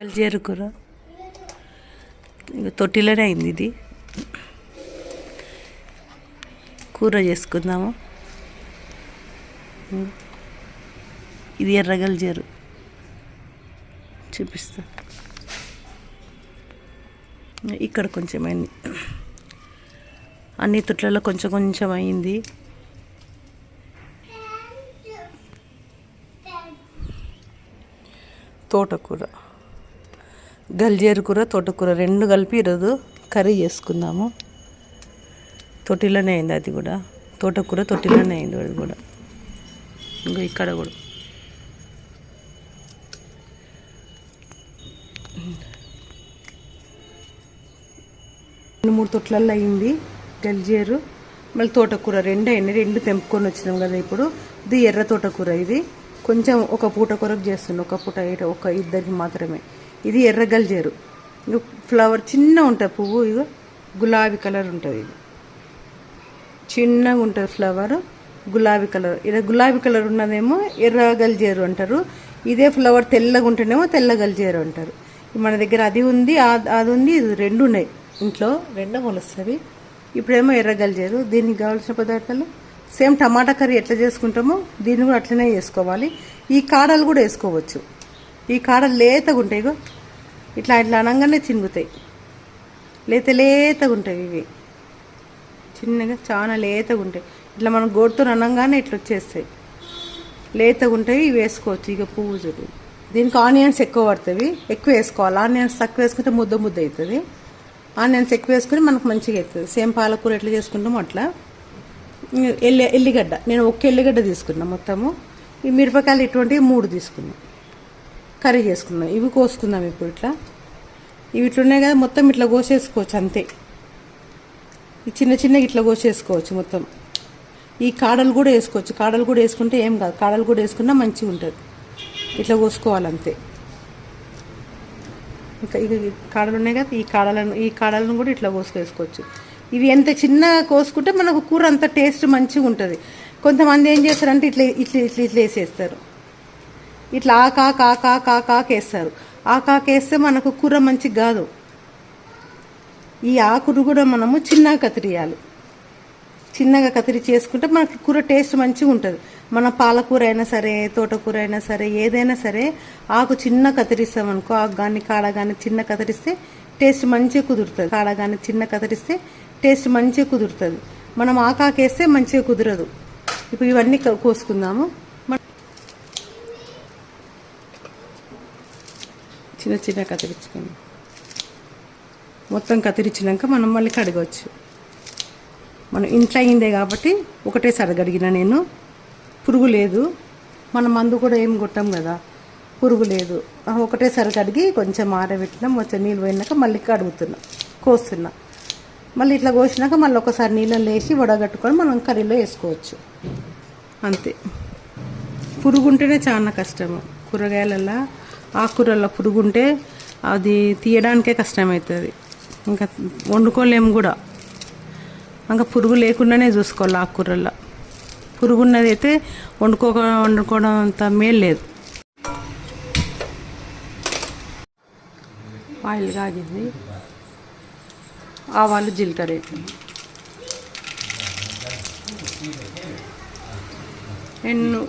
అల్జేరు కూర తొట్టిలోనే అయింది ఇది కూర చేసుకుందాము ఇది ఎర్రగల్జేరు చూపిస్తా ఇక్కడ కొంచెం అయింది అన్ని తొట్లలో కొంచెం కొంచెం అయింది తోటకూర గల్జేరు కూర తోటకూర రెండు కలిపి ఈరోజు కర్రీ చేసుకుందాము. తొట్టిలోనే అయింది అది కూడా. తోటకూర తొట్టిలోనే అయింది అది కూడా. ఇంకో ఇక్కడ కూడా. రెండు మూడు తొట్లల్లో అయింది గల్జేరు. మళ్ళీ తోటకూర రెండు అయినాయి. రెండు తెంపుకొని వచ్చినాం కదా ఇప్పుడు. ఇది ఎర్ర తోటకూర ఇది. కొంచెం ఒక పూట కొరకు చేస్తున్నాం. ఒక పూట ఒక ఇద్దరికి మాత్రమే. ఇది ఎర్రగల్జేరు గల్జేరు ఫ్లవర్ చిన్న ఉంటుంది పువ్వు ఇగో గులాబీ కలర్ ఉంటుంది ఇది. చిన్నగా ఉంటుంది ఫ్లవర్ గులాబీ కలర్. ఇలా గులాబీ కలర్ ఉన్నదేమో ఎర్ర గల్జేరు అంటారు. ఇదే ఫ్లవర్ తెల్లగా ఉంటేనేమో తెల్ల గల్జేరు అంటారు. మన దగ్గర అది ఉంది అది ఉంది ఇది రెండు ఉన్నాయి ఇంట్లో రెండో కొలుస్తుంది. ఇప్పుడేమో ఎర్ర గల్జేరు దీనికి కావాల్సిన పదార్థాలు? సేమ్ టమాటా కర్రీ ఎట్లా చేసుకుంటామో దీన్ని కూడా అట్లనే చేసుకోవాలి. ఈ కాడలు కూడా వేసుకోవచ్చు. ఈ కాడలు లేతగా ఉంటాయి ఇగో. ఇట్లా ఇట్లా అనగానే చినుగుతాయి లేత లేతగా ఉంటాయి ఇవి. చిన్నగా చాలా లేతగా ఉంటాయి ఇట్లా మనం గోడుతో అనగానే ఇట్లా వచ్చేస్తాయి. లేతగా ఉంటాయి ఇవి వేసుకోవచ్చు ఇక పూజలు దీనికి ఆనియన్స్ ఎక్కువ పడుతుంది ఎక్కువ వేసుకోవాలి. ఆనియన్స్ తక్కువ వేసుకుంటే ముద్ద ముద్ద అవుతుంది. ఆనియన్స్ ఎక్కువ వేసుకుని మనకు మంచిగా అవుతుంది. సేమ్ పాలకూర ఎట్లా చేసుకుంటామో అట్లా. ఎల్లి ఎల్లిగడ్డ. నేను ఒక్క ఎల్లిగడ్డ తీసుకున్నా మొత్తము. ఈ మిరపకాయలు ఇటువంటివి మూడు తీసుకున్నాను కర్రీ చేసుకున్నాం ఇవి కోసుకుందాం ఇప్పుడు ఇట్లా. ఇవి ఇట్లున్నాయి కదా మొత్తం ఇట్లా కోసేసుకోవచ్చు అంతే. ఈ చిన్న చిన్నగా ఇట్లా కోసేసుకోవచ్చు మొత్తం. ఈ కాడలు కూడా వేసుకోవచ్చు. కాడలు కూడా వేసుకుంటే ఏం కాదు. కాడలు కూడా వేసుకున్నా మంచిగా ఉంటుంది. ఇట్లా కోసుకోవాలంతే. ఇంకా ఇక కాడలు ఉన్నాయి కదా ఈ కాడలను ఈ కాడలను కూడా ఇట్లా కోసుకేసుకోవచ్చు ఇవి ఎంత చిన్న కోసుకుంటే మనకు కూర అంత టేస్ట్ మంచిగా ఉంటుంది. కొంతమంది ఏం చేస్తారంటే ఇట్లా ఇట్లా ఇట్లా ఇట్లా వేసేస్తారు. ఇట్లా ఆ కా కా కా కా కాకేస్తారు ఆ కాకేస్తే మనకు కూర మంచిగా కాదు. ఈ ఆకును కూడా మనము చిన్నగా కత్తిరియాలి. చిన్నగా కత్తిరి చేసుకుంటే మనకి కూర టేస్ట్ మంచిగా ఉంటుంది. మన పాలకూర అయినా సరే తోటకూర అయినా సరే ఏదైనా సరే ఆకు చిన్న కత్తిరిస్తాం అనుకో ఆకు కానీ కాడ కానీ చిన్న కత్తిరిస్తే టేస్ట్ మంచిగా కుదురుతుంది. కాడ కానీ చిన్న కత్తిరిస్తే టేస్ట్ మంచిగా కుదురుతుంది. మనం ఆకాకేస్తే మంచిగా కుదరదు. ఇప్పుడు ఇవన్నీ కోసుకుందాము మన- చిన్న చిన్న కత్తిరించుకుందాం మొత్తం కత్తిరించినాక మనం మళ్ళీ కడగవచ్చు. మనం ఇంట్లో అయిందే కాబట్టి ఒకటేసారి కడిగిన నేను. పురుగు లేదు. మన మందు కూడా ఏం కొట్టాం కదా. పురుగు లేదు. ఒకటేసారి కడిగి కొంచెం ఆరబెట్టినా. కొంచెం నీళ్ళు పోయినాక మళ్ళీ కడుగుతున్నా. కోస్తున్నా. మళ్ళీ ఇట్లా కోసినాక మళ్ళీ ఒకసారి నీళ్ళని వేసి వడగట్టుకొని మనం కర్రీలో వేసుకోవచ్చు. అంతే. పురుగు ఉంటేనే చాలా కష్టము. కూరగాయలల్లో ఆకుకూరల్లో పురుగు ఉంటే అది తీయడానికే కష్టమవుతుంది ఇంకా వండుకోలేము కూడా. ఇంకా పురుగు లేకుండానే చూసుకోవాలి ఆకుకూరల్లో పురుగు ఉన్నది అయితే వండుకో వండుకోవడం అంత మేలు లేదు. ఆయిల్ కాగింది. ఆవాలు జీలకర్ర వేసింది. ఎన్ను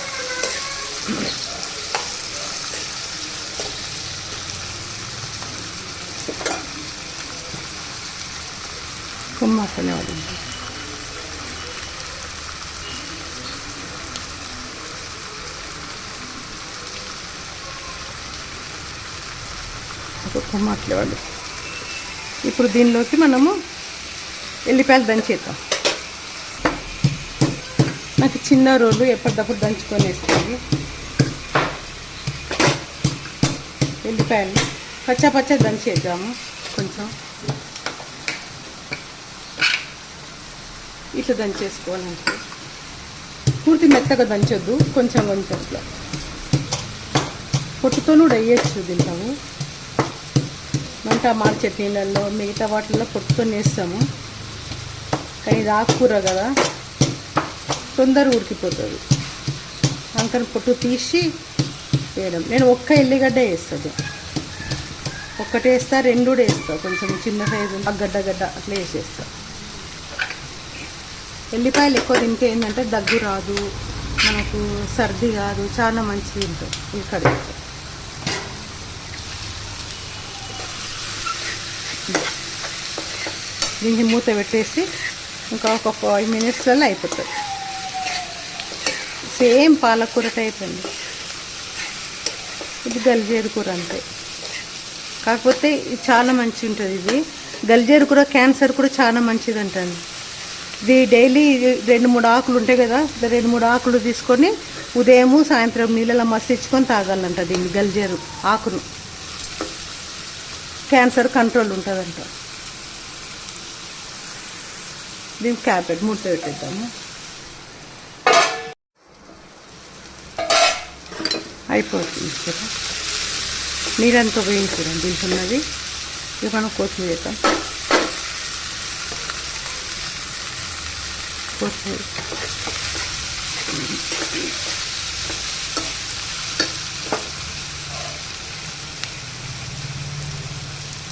కుమ్మాసనే వాడింది ఒక వాళ్ళు ఇప్పుడు దీనిలోకి మనము ఎల్లిపాయలు దంచేద్దాం. నాకు చిన్న రోలు ఎప్పటికప్పుడు దంచుకొని వేస్తుంది ఎల్లిపాయలు పచ్చ పచ్చ దంచేద్దాము కొంచెం ఇట్లా దంచేసుకోవాలంటే. పూర్తి మెత్తగా దంచొద్దు కొంచెం కొంచెం ఇట్లా పొట్టుతోనూ కూడా వేయచ్చు తింటాము మన టమాటా చట్నీలలో మిగతా వాటిల్లో పొట్టుతో వేస్తాము కానీ ఇది ఆకుకూర కదా తొందరగా ఉడికిపోతుంది. అందుకని పొట్టు తీసి వేయడం. నేను ఒక్క ఎల్లిగడ్డ వేస్తాను. ఒక్కటే వేస్తా రెండు కూడా వేస్తా. కొంచెం చిన్న సైజు గడ్డ గడ్డ అట్లా వేసేస్తా. ఎల్లిపాయలు ఎక్కువ తింటే ఏంటంటే దగ్గు రాదు మనకు సర్ది కాదు చాలా మంచిది ఉంటుంది ఈ కర్రీ. దీనికి మూత పెట్టేసి ఇంకా ఒక ఫైవ్ మినిట్స్లలో అయిపోతుంది సేమ్ పాలకూర టైప్ అండి. ఇది గల్జేరు కూర అంతే. కాకపోతే చాలా మంచి ఉంటుంది ఇది. గల్జేరు కూర క్యాన్సర్ కూడా చాలా మంచిది అంటండి ఇది డైలీ రెండు మూడు ఆకులు ఉంటాయి కదా రెండు మూడు ఆకులు తీసుకొని ఉదయము సాయంత్రం నీళ్ళలో మసిచ్చుకొని తాగాలంట దీన్ని గల్జేరు ఆకును. క్యాన్సర్ కంట్రోల్ ఉంటుందంట. దీనికి క్యాపెట్ ముట్ట పెట్టేద్దాము. అయిపోతుంది కదా నీరంతా పోయింది చూడండి దీంట్లో ఉన్నది. ఇక మనం కొత్తిమీర చేద్దాం కొత్తిమీర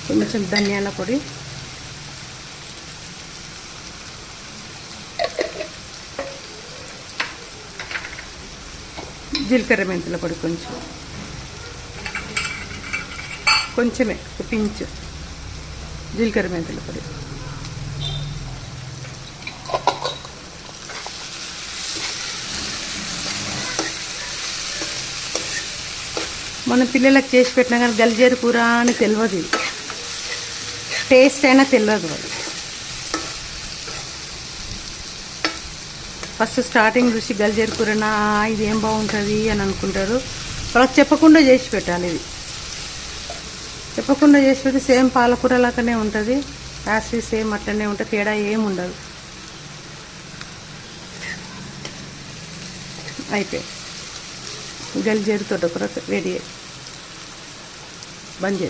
కొంచెం ధనియాల పొడి. జీలకర్ర మెంతుల పొడి కొంచెం. కొంచెమే ఒక పించ్ జీలకర్ర మెంతుల పొడి. మనం పిల్లలకు చేసి పెట్టినా కానీ గలిజేరు కూర అని తెలియదు టేస్ట్ అయినా తెలియదు అది. ఫస్ట్ స్టార్టింగ్ చూసి గలిజేరు కూరనా ఇది ఏం బాగుంటుంది అని అనుకుంటారు. వాళ్ళకి చెప్పకుండా చేసి పెట్టాలి ఇది. చెప్పకుండా చేసి పెడితే సేమ్ పాలకూర లాగానే ఉంటుంది. యాసిడ్ సేమ్ అట్లనే ఉంటుంది తేడా ఏం ఉండదు. అయిపోయి ಗಂಜಿ ತೊಡಕ್ರ ರೆಡಿ ಬಂದ್